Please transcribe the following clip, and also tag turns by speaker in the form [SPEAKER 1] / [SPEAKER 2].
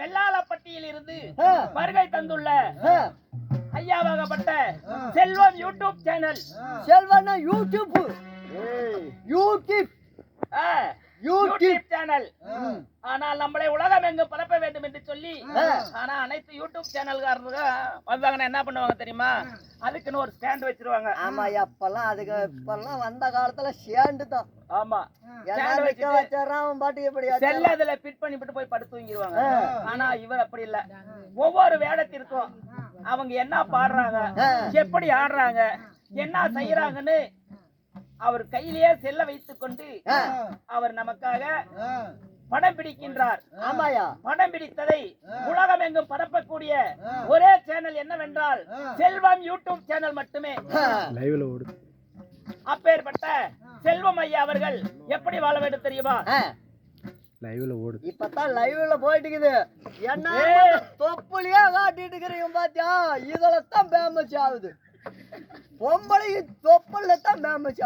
[SPEAKER 1] வெள்ளாளப்பட்டியில் இருந்து. வருகை தந்துள்ள
[SPEAKER 2] ஆ,
[SPEAKER 1] ஐயாவாகப்பட்ட செல்வம் யூடியூப் சேனல்.
[SPEAKER 2] செல்வண்ணா யூடியூப். யூடியூப். யூடியூப்.
[SPEAKER 1] சேனல். ஆனால் நம்மளை உலகம் எங்கு பரப்ப வேண்டும் என்று சொல்லி. ஆனா அனைத்து யூடியூப் சேனல்காரங்க வந்தாங்கன்னா என்ன பண்ணுவாங்க தெரியுமா? அதுக்குன்னு ஒரு ஸ்டாண்ட் வச்சிருவாங்க.
[SPEAKER 2] ஆமா எப்பெல்லாம் அதுக்கு இப்பெல்லாம் வந்த காலத்துல சேர்ந்து தான்.
[SPEAKER 1] ஆமா. ஸ்டாண்ட்
[SPEAKER 2] அவன் பாட்டுக்கு எப்படி
[SPEAKER 1] செல்ல அதுல பண்ணிவிட்டு போய் படுத்து தூங்கிடுவாங்க ஆனா இவர் அப்படி இல்ல. ஒவ்வொரு வேடத்திற்கும் அவங்க என்ன பாடுறாங்க எப்படி ஆடுறாங்க என்ன செய்யறாங்கன்னு அவர் கையிலேயே செல்ல வைத்துக் கொண்டு அவர் நமக்காக படம் பிடிக்கின்றார்.
[SPEAKER 2] ஆமாயா?
[SPEAKER 1] படம் பிடித்ததை உலகம் எங்கும் பரப்பக்கூடிய ஒரே சேனல் என்னவென்றால் செல்வம் யூடியூப் சேனல் மட்டுமே. அப்பேற்பட்ட செல்வம் ஐயா அவர்கள் எப்படி வாழ வேண்டும் தெரியுமா?
[SPEAKER 3] லைவ்ல ஓடுது
[SPEAKER 2] இப்பதான் லைவ்ல போயிட்டு இருக்குது என்ன. தொப்புலயே காட்டிட்டு இருக்கிறீங்க பாத்தியா? இதுல தான் ஃபேமஸ் ஆகுது. பொம்பளை தொப்புல தான் ஃபேமஸ் ஆகுது.